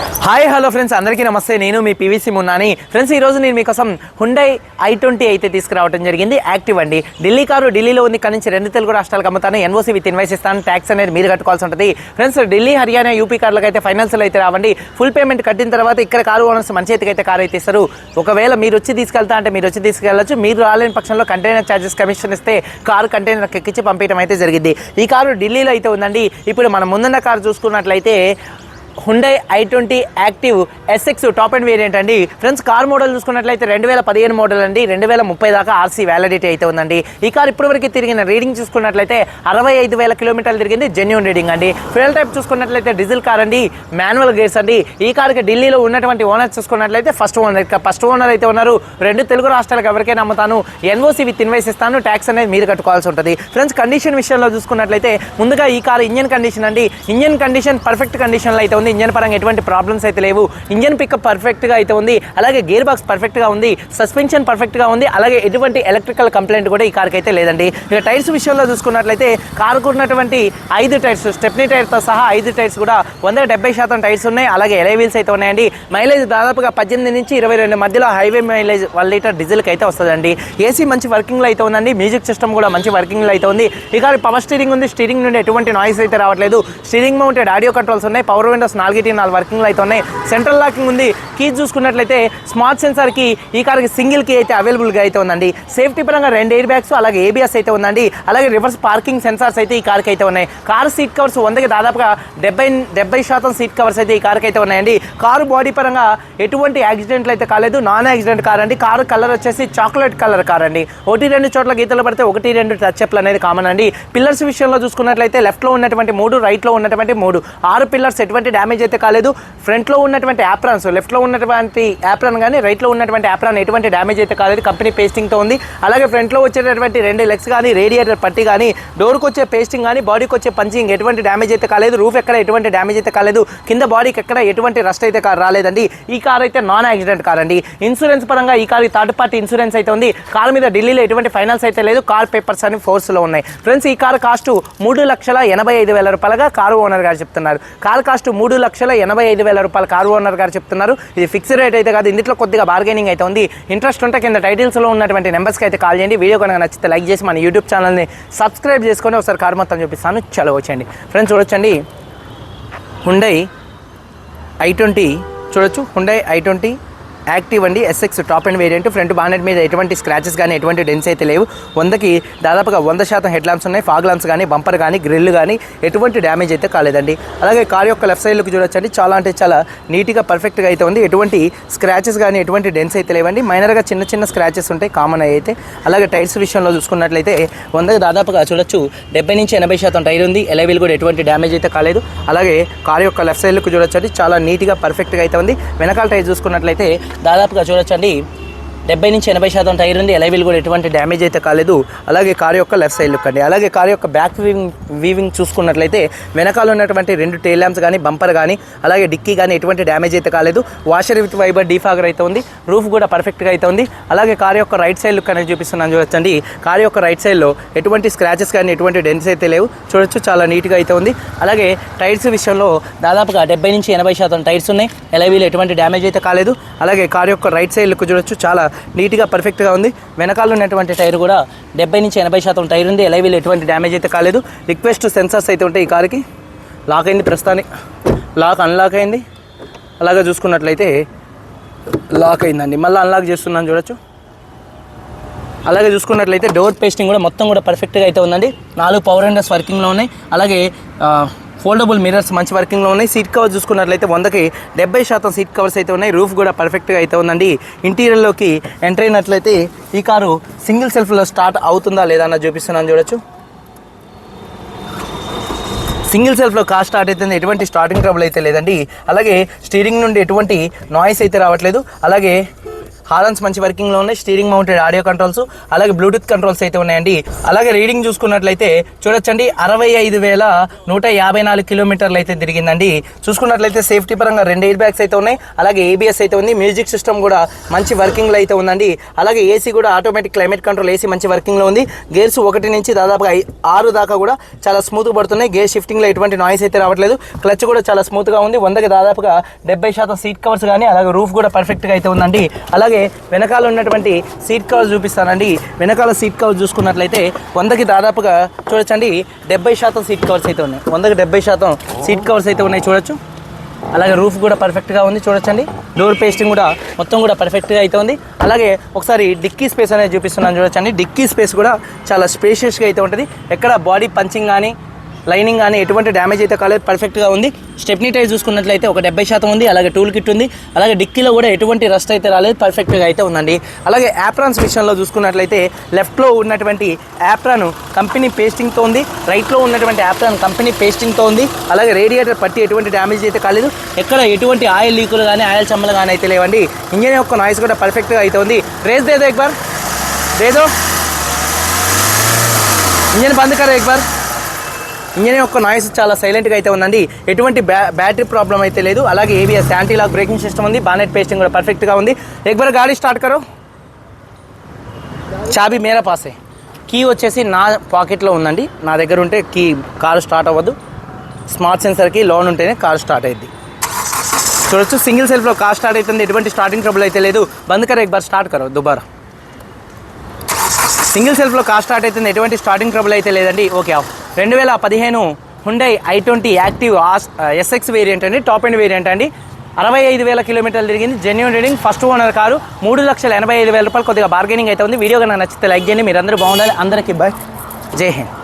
Hi hello friends. అందరికీ నమస్తే. నేను మీ పీవీసీ మున్నాని. ఫ్రెండ్స్ ఈరోజు నేను మీకోసం హుండై ఐ ట్వంటీ అయితే తీసుకురావడం జరిగింది. యాక్టివ్ అండి. ఢిల్లీ కారు ఢిల్లీలో ఉంది. కానీ నుంచి రెండు తెలుగు రాష్ట్రాలకు అమ్ముతాను. ఎన్ఓసీ విత్ ఇన్వైస్ ఇస్తాను. ట్యాక్స్ అనేది మీరు కట్టుకోవాల్సి ఉంటుంది. ఫ్రెండ్స్ ఢిల్లీ హర్యానా యూపీ కార్లకు అయితే ఫైనాన్షియల్ అయితే రావండి. ఫుల్ పేమెంట్ కట్టిన తర్వాత ఇక్కడ కారు ఓనర్స్ మంచి చేతికి అయితే కారు అయితే ఇస్తారు. ఒకవేళ మీరు వచ్చి తీసుకెళ్తా అంటే మీరు వచ్చి తీసుకెళ్ళచ్చు. మీరు రాలేని పక్షంలో కంటైనర్ ఛార్జెస్ కమిషన్ ఇస్తే కారు కంటైనర్ ఎక్కించి పంపించడం అయితే జరిగింది. ఈ కారు ఢిల్లీలో అయితే ఉందండి. ఇప్పుడు మనం ముందున్న కారు చూసుకున్నట్లయితే Hyundai i twenty active SX top and variant అండి. ఫ్రెండ్స్ కార్ మోడల్ చూసుకున్నట్లయితే రెండు వేల పదిహేను మోడల్ అండి. రెండు వేల ముప్పై దాకా ఆర్సీ వ్యాలిడిటీ అయితే ఉందండి. ఈ కార్ ఇప్పటివరకు తిరిగిన రీడింగ్ చూసుకున్నట్లయితే అరవై ఐదు వేల కిలోమీటర్లు తిరిగింది జెన్యున్ రీడింగ్ అండి. ఫ్యూయల్ టైప్ చూసుకున్నట్లయితే డీజిల్ కార్ అండి మాన్యువల్ గేర్స్ అండి. ఈ కార్కి ఢిల్లీలో ఉన్నటువంటి ఓనర్ చూసుకున్నట్లయితే ఫస్ట్ ఓనర్ ఫస్ట్ ఓనర్ అయితే ఉన్నారు. రెండు తెలుగు రాష్ట్రాలకు ఎవరికైనా అమ్ముతాను. ఎన్ఓసీ విత్ ఇన్వైస్ ఇస్తాను ట్యాక్స్ అనేది మీరు కట్టుకోవాల్సి ఉంటుంది. ఫ్రెండ్స్ కండిషన్ విషయంలో చూసుకున్నట్లయితే ముందుగా ఈ కార్ ఇంజన్ కండిషన్ అండి. ఇంజన్ కండిషన్ పర్ఫెక్ట్ కండిషన్లో అయితే ఉంది. ఇంజన్ పరంగా ఎటువంటి ప్రాబ్లమ్స్ అయితే లేవు. ఇంజన్ పికప్ పర్ఫెక్ట్గా అయితే ఉంది. అలాగే గేర్ బాక్స్ పర్ఫెక్ట్గా ఉంది. సస్పెన్షన్ పర్ఫెక్ట్గా ఉంది. అలాగే ఎటువంటి ఎలక్ట్రికల్ కంప్లైంట్ కూడా ఈ కార్కి అయితే లేదండి. ఇక టైర్స్ విషయంలో చూసుకున్నట్లయితే కారుకు ఉన్నటువంటి ఐదు టైర్స్ స్టెప్నీ టైర్తో సహా ఐదు టైర్స్ కూడా వంద డెబ్బై శాతం టైర్స్ ఉన్నాయి. అలాగే ఎలై వీల్స్ అయితే ఉన్నాయండి. మైలేజ్ దాదాపుగా పద్దెనిమిది నుంచి ఇరవై రెండు మధ్యలో హైవే మైలేజ్ వన్ లీటర్ డీజిల్కి అయితే వస్తుందండి. ఏసీ మంచి వర్కింగ్లో అయితే ఉందండి. మ్యూజిక్ సిస్టమ్ కూడా మంచి వర్కింగ్లో అయితే ఉంది. ఈ పవర్ స్టీరింగ్ ఉంది. స్టీరింగ్ నుండి ఎటువంటి నాయిస్ అయితే రావట్లేదు. స్టీరింగ్ మౌంటెడ్ ఆడియో కంట్రోల్స్ ఉన్నాయి. పవర్ విండోస్ నాలుగిటి నాలుగు వర్కింగ్లు అయితే ఉన్నాయి. సెంట్రల్ లాకింగ్ ఉంది. కీ చూసుకున్నట్లయితే స్మార్ట్ సెన్సార్కి ఈ కార్కి సింగిల్ కీ అయితే అవైలబుల్గా అయితే ఉందండి. సేఫ్టీ పరంగా రెండు ఎయిర్ బ్యాగ్స్ అలాగే ఏబిఎస్ అయితే ఉందండి. అలాగే రివర్స్ పార్కింగ్ సెన్సార్స్ అయితే ఈ కార్కి అయితే ఉన్నాయి. కార్ సీట్ కవర్స్ వందకి దాదాపుగా డెబ్బై డెబ్బై శాతం సీట్ కవర్స్ అయితే ఈ కార్కి అయితే ఉన్నాయండి. కారు బాడీ పరంగా ఎటువంటి యాక్సిడెంట్లు అయితే కాలేదు. నాన్ యాక్సిడెంట్ కార్ అండి. కారు కలర్ వచ్చేసి చాక్లెట్ కలర్ కార్ అండి. ఒకటి రెండు చోట్ల గీతలు పడితే ఒకటి రెండు టచ్అప్లు అనేది కామన్ అండి. పిల్లర్స్ విషయంలో చూసుకున్నట్లయితే లెఫ్ట్లో ఉన్నటువంటి మూడు రైట్లో ఉన్నటువంటి మూడు. ఆరు పిల్లర్స్ ఎటువంటి డ్యామేజ్ అయితే కాలేదు. ఫ్రంట్లో ఉన్నటువంటి యాప్రాన్స్ లెఫ్ట్లో ఉన్నటువంటి యాప్రాన్ కానీ రైట్లో ఉన్నటువంటి యాప్రాన్ ఎటువంటి డ్యామేజ్ అయితే కాలేదు. కంపెనీ పేస్టింగ్తో ఉంది. అలాగే ఫ్రంట్లో వచ్చేటటువంటి రెండు లెగ్స్ కానీ రేడియేటర్ పట్టి కానీ డోర్కి వచ్చే పేస్టింగ్ కానీ బాడీకి వచ్చే పంచింగ్ ఎటువంటి డ్యామేజ్ అయితే కాలేదు. రూఫ్ ఎక్కడ ఎటువంటి డ్యామేజ్ అయితే కాలేదు. కింద బాడీకి ఎక్కడ ఎటువంటి రస్ట్ అయితే రాలేదండి. ఈ కార్ అయితే నాన్ యాక్సిడెంట్ కార్ అండి. ఇన్సూరెన్స్ పరంగా ఈ కార్ థర్డ్ పార్టీ ఇన్సూరెన్స్ అయితే ఉంది. కార్ మీద ఢిల్లీలో ఎటువంటి ఫైనాన్స్ అయితే లేదు. కార్ పేపర్స్ అని ఫోర్స్లో ఉన్నాయి. ఫ్రెండ్స్ ఈ కార్ కాస్ట్ మూడు లక్షల ఎనభై ఐదు వేల రూపాయలుగా కారు ఓనర్ గారు చెప్తున్నారు. కార్ కాస్ట్ మూడు లక్షల ఎనభై ఐదు వేల రూపాయలు కారు ఓనర్ గారు చెప్తున్నారు. ఇది ఫిక్స్డ్ రేట్ అయితే కాదు ఇందులో కొద్దిగా బార్గెనింగ్ అయితే ఉంది. ఇంట్రెస్ట్ ఉంటే కింద టైటిల్స్లో ఉన్నటువంటి నెంబర్స్కి అయితే కాల్ చేయండి. వీడియో కనుక నచ్చితే లైక్ చేసి మన యూట్యూబ్ ఛానల్ని సబ్స్క్రైబ్ చేసుకొని ఒకసారి కారు మొత్తం చూపిస్తాను. చలో వచ్చండి ఫ్రెండ్స్ చూడొచ్చండి. హుండై ఐ ట్వంటీ చూడొచ్చు. హుండై ఐ ట్వంటీ యాక్టివ్ అండి. SX top end variant front bonnet మీద ఎటువంటి స్క్రాచెస్ కానీ ఎటువంటి డెన్స్ అయితే లేవు. వందకి దాదాపుగా వంద శాతం హెడ్ ల్యాంప్స్ ఉన్నాయి. ఫాగ్ ల్యాంప్స్ కానీ బంపర్ కానీ గ్రిల్ కానీ ఎటువంటి డ్యామేజ్ అయితే కాలేదండి. అలాగే కార్ యొక్క లెఫ్ట్ సైడ్లోకి చూడొచ్చండి. చాలా అంటే చాలా నీట్గా పర్ఫెక్ట్గా అయితే ఉంది. ఎటువంటి స్క్రాచెస్ కానీ ఎటువంటి డెన్స్ అయితే లేవండి. మైనర్గా చిన్న చిన్న స్క్రాచెస్ ఉంటాయి. కామన్ అయితే. అలాగే టైర్స్ విషయంలో చూసుకున్నట్లయితే వందకి దాదాపుగా చూడొచ్చు. డెబ్బై నుంచి ఎనభై శాతం టైర్ ఉంది. ఎలవీల్ కూడా ఎటువంటి డ్యామేజ్ అయితే కాలేదు. అలాగే కార్ యొక్క లెఫ్ట్ సైడ్లోకి చూడొచ్చండి. చాలా నీట్గా పర్ఫెక్ట్గా అయితే ఉంది. వెనకాల టైర్ చూసుకున్నట్లయితే దాదాపుగా చూడొచ్చండి. డెబ్బై నుంచి ఎనభై శాతం టైర్ ఉంది. ఎలవీల్ కూడా ఎటువంటి డ్యామేజ్ అయితే కాలేదు. అలాగే కార్ యొక్క లెఫ్ట్ సైడ్ లుక్ అండి. అలాగే కార్ యొక్క బ్యాక్ వీవింగ్ వీవింగ్ చూసుకున్నట్లయితే వెనకాల ఉన్నటువంటి రెండు టైల్ ల్యాంప్స్ కానీ బంపర్ కానీ అలాగే డిక్కీ కానీ ఎటువంటి డ్యామేజ్ అయితే కాలేదు. వాషర్ విత్ వైబర్ డీఫాగర్ అయితే ఉంది. రూఫ్ కూడా పర్ఫెక్ట్గా అయితే ఉంది. అలాగే కార్ యొక్క రైట్ సైడ్ లుక్ అనేది చూపిస్తున్నాను చూడొచ్చండి. కార్ యొక్క రైట్ సైడ్లో ఎటువంటి స్క్రాచెస్ కానీ ఎటువంటి డెన్స్ అయితే లేవు. చూడొచ్చు చాలా నీట్గా అయితే ఉంది. అలాగే టైర్స్ విషయంలో దాదాపుగా డెబ్బై నుంచి ఎనభై శాతం టైర్స్ ఉన్నాయి. ఎలవీలు ఎటువంటి డ్యామేజ్ అయితే కాలేదు. అలాగే కార్ యొక్క రైట్ సైడ్ లుక్ చూడొచ్చు. చాలా నీట్గా పర్ఫెక్ట్గా ఉంది. వెనకాల ఉన్నటువంటి టైర్ కూడా డెబ్బై నుంచి ఎనభై శాతం టైర్ ఉంది. ఎలైవీలు ఎటువంటి డ్యామేజ్ అయితే కాలేదు. రిక్వెస్ట్ సెన్సార్స్ అయితే ఉంటాయి ఈ కార్కి. లాక్ అయింది ప్రస్తుతానికి. లాక్ అన్లాక్ అయింది. అలాగే చూసుకున్నట్లయితే లాక్ అయిందండి. మళ్ళీ అన్లాక్ చేస్తున్నాను చూడొచ్చు. అలాగే చూసుకున్నట్లయితే డోర్ పేస్టింగ్ కూడా మొత్తం కూడా పర్ఫెక్ట్గా అయితే ఉందండి. నాలుగు పవర్ విండోస్ వర్కింగ్లో ఉన్నాయి. అలాగే ఫోల్డబుల్ మిర్రర్స్ మంచి వర్కింగ్లో ఉన్నాయి. సీట్ కవర్ చూసుకున్నట్లయితే వందకి డెబ్బై శాతం సీట్ కవర్స్ అయితే ఉన్నాయి. రూఫ్ కూడా పర్ఫెక్ట్గా అయితే ఉందండి. ఇంటీరియర్లోకి ఎంటర్ అయినట్లయితే ఈ కారు సింగిల్ సెల్ఫ్లో స్టార్ట్ అవుతుందా లేదా అన్న చూపిస్తున్నాను చూడొచ్చు. సింగిల్ సెల్ఫ్లో కార్ స్టార్ట్ అవుతుంది ఎటువంటి స్టార్టింగ్ ట్రబుల్ అయితే లేదండి. అలాగే స్టీరింగ్ నుండి ఎటువంటి నాయిస్ అయితే రావట్లేదు. అలాగే హారన్స్ మంచి వర్కింగ్లో ఉన్నాయి స్టీరింగ్ మౌంటెడ్ ఆడియో కంట్రోల్స్ అలాగే బ్లూటూత్ కంట్రోల్స్ అయితే ఉన్నాయండి. అలాగే రీడింగ్ చూసుకున్నట్లయితే చూడొచ్చండి అరవై ఐదు వేల నూట యాభై నాలుగు కిలోమీటర్లు అయితే తిరిగిందండి. చూసుకున్నట్లయితే సేఫ్టీ పరంగా రెండు ఎయిర్ బ్యాగ్స్ అయితే ఉన్నాయి అలాగే ఏబిఎస్ అయితే ఉంది మ్యూజిక్ సిస్టమ్ కూడా మంచి వర్కింగ్లో అయితే ఉందండి. అలాగే ఏసీ కూడా ఆటోమేటిక్ క్లైమేట్ కంట్రోల్ ఏసీ మంచి వర్కింగ్లో ఉంది. గేర్స్ ఒకటి నుంచి దాదాపుగా ఆరు దాకా కూడా చాలా స్మూత్గా పడుతున్నాయి. గేర్ షిఫ్టింగ్లో ఎటువంటి నాయిస్ అయితే రావట్లేదు. క్లచ్ కూడా చాలా స్మూత్గా ఉంది. వందకి దాదాపుగా డెబ్బై శాతం సీట్ కవర్స్ కానీ అలాగే రూఫ్ కూడా పర్ఫెక్ట్గా అయితే ఉందండి. అలాగే వెనకాల ఉన్నటువంటి సీట్ కవర్స్ చూపిస్తానండి. వెనకాల సీట్ కవర్స్ చూసుకున్నట్లయితే వందకి దాదాపుగా చూడొచ్చండి. డెబ్బై శాతం సీట్ కవర్స్ అయితే ఉన్నాయి. వందకి డెబ్బై శాతం సీట్ కవర్స్ అయితే ఉన్నాయి చూడొచ్చు. అలాగే రూఫ్ కూడా పర్ఫెక్ట్గా ఉంది చూడొచ్చండి. డోర్ పేస్టింగ్ కూడా మొత్తం కూడా పర్ఫెక్ట్గా అయితే ఉంది. అలాగే ఒకసారి డిక్కీ స్పేస్ అనేది చూపిస్తున్నాను చూడొచ్చండి. డిక్కీ స్పేస్ కూడా చాలా స్పేషియస్గా అయితే ఉంటుంది. ఎక్కడ బాడీ పంచింగ్ కానీ లైనింగ్ కానీ ఎటువంటి డ్యామేజ్ అయితే కాలేదు. పర్ఫెక్ట్గా ఉంది. స్టెప్నీ టైర్ చూసుకున్నట్లయితే ఒక డెబ్బై శాతం ఉంది. అలాగే టూల్ కిట్ ఉంది. అలాగే డిక్కీలో కూడా ఎటువంటి రస్ట్ అయితే రాలేదు. పర్ఫెక్ట్గా అయితే ఉందండి. అలాగే యాప్రాన్స్ విషయంలో చూసుకున్నట్లయితే లెఫ్ట్లో ఉన్నటువంటి యాప్రాన్ కంపెనీ పేస్టింగ్తో ఉంది. రైట్లో ఉన్నటువంటి యాప్రాన్ కంపెనీ పేస్టింగ్తో ఉంది. అలాగే రేడియేటర్ పట్టి ఎటువంటి డ్యామేజ్ అయితే కాలేదు. ఎక్కడ ఎటువంటి ఆయిల్ లీకులు కానీ ఆయిల్ చమ్మలు కానీ అయితే లేవండి. ఇంజన్ యొక్క నాయిస్ కూడా పర్ఫెక్ట్గా అయితే ఉంది. రేస్ దేదో ఎక్బార్. దేదో. ఇంజన్ బంద్ కరా ఎక్బార్. ఇంజన్ యొక్క నాయిస్ చాలా సైలెంట్గా అయితే ఉందండి. ఎటువంటి బ్యా బ్యాటరీ ప్రాబ్లం అయితే లేదు. అలాగే ABS anti lock braking system ఉంది. బానెట్ పేస్టింగ్ కూడా పర్ఫెక్ట్గా ఉంది. ఎక్బర్ గాడి స్టార్ట్ కరో. చాబీ మేరా పాసే. కీ వచ్చేసి నా పాకెట్లో ఉందండి. నా దగ్గర ఉంటే కీ కారు స్టార్ట్ అవ్వదు. స్మార్ట్ సెన్సర్కి లోన్ ఉంటేనే కారు స్టార్ట్ అయ్యింది చూడొచ్చు. సింగిల్ సెల్ఫ్లో కార్ స్టార్ట్ అవుతుంది ఎటువంటి స్టార్టింగ్ ట్రబుల్ అయితే లేదు. బంద్ కర ఎక్బార్ స్టార్ట్ కరో దుబారా. సింగిల్ సెల్ఫ్లో కార్ స్టార్ట్ అవుతుంది ఎటువంటి స్టార్టింగ్ ట్రబుల్ అయితే లేదండి. ఓకే ఆఫ్ రెండు వేల పదిహేను Hyundai i twenty active SX variant అండి టాప్ ఎండ్ వేరియంట్ అండి. అరవై ఐదు వేల కిలోమీటర్లు తిరిగింది. Genuine reading first owner car. మూడు లక్షల ఎనభై ఐదు వేల రూపాయలు కొద్దిగా బార్గెనింగ్ అయితే ఉంది. వీడియో కన్నా నచ్చితే లైక్ చేయండి. మీరందరూ బాగుండాలి. అందరికీ బాయ్ జై హింద్.